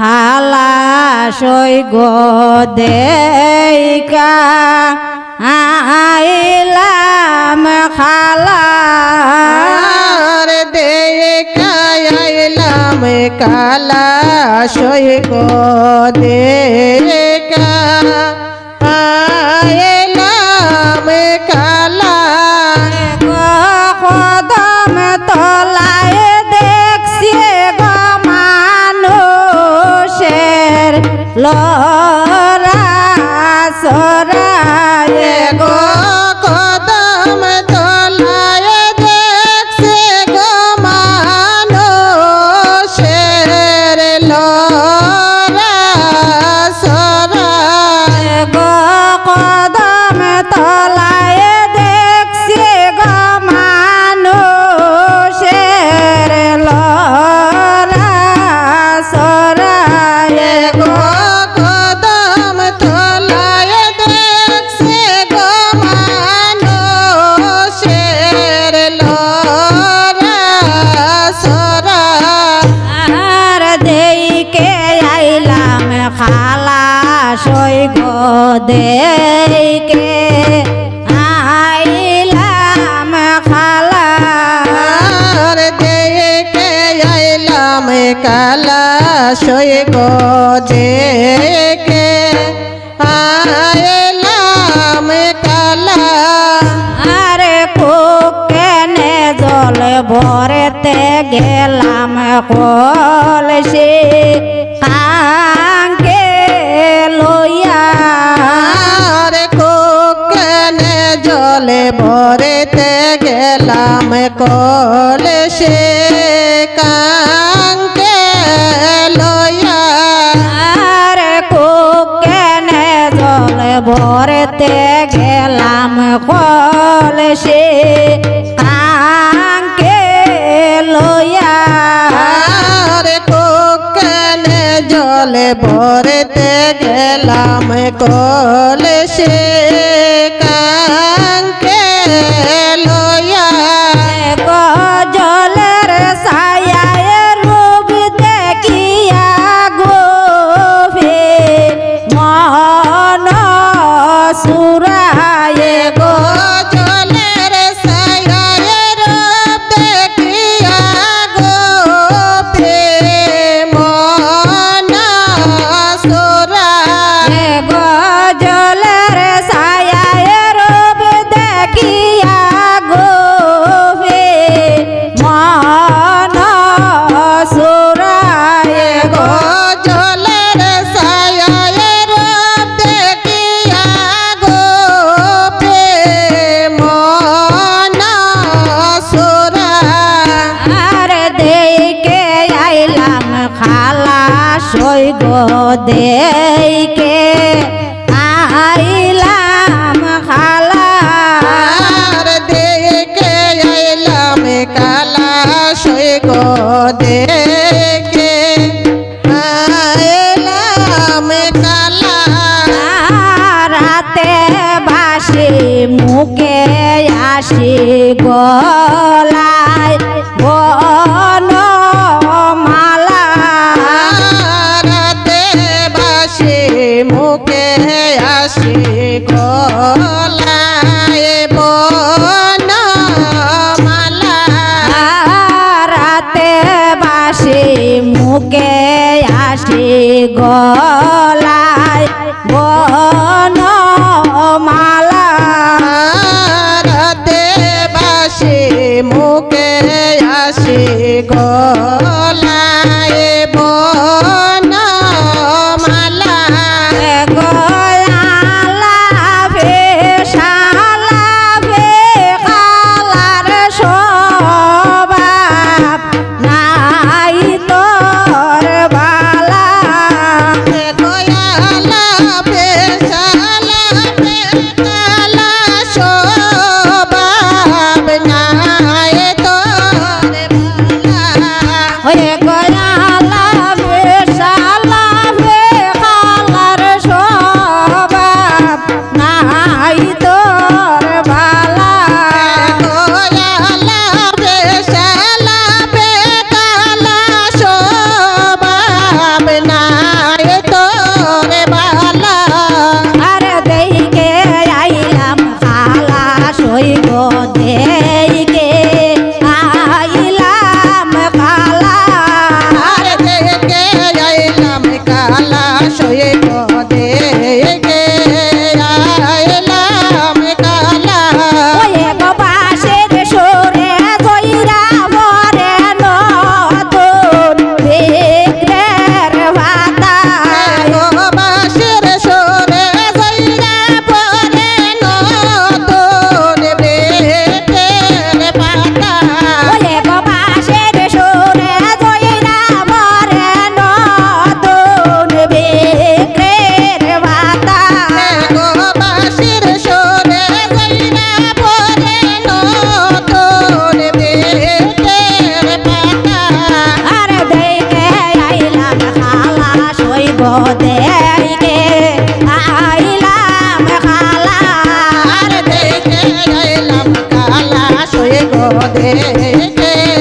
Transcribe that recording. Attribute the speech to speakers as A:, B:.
A: খালা সই গো দেইকা আইলাম খালা।
B: দেখা কালা সই গো আইলাম
A: 来。দেইকে আইলাম খালা।
B: আর দেখে আইলাম কালা সই গো দেখে আইলাম কালা
A: আরে কেনে জল ভরেতে গেলাম কলসি কাঙ্কে লইয়া
B: ভরেতে গেলাম কলসে কাঙ্কে লয়া
A: আরে কেনে জল ভরেতে গেলাম কলসি কাঙ্কে লইয়া।
B: আর কোকনে জলে ভরেতে গেলাম কলসে কাঙ্কে
A: সই গো দেইকে আইলাম খালা
B: দেখে আইলাম কালা সই
A: মুখে আসি গলায়
B: মুখে আসি গলায় বন মালা
A: রাতে বাসি মুখে আসি গলায় বন মালা
B: রাতে বাসি মুখে আসি গলায় eh. দেখে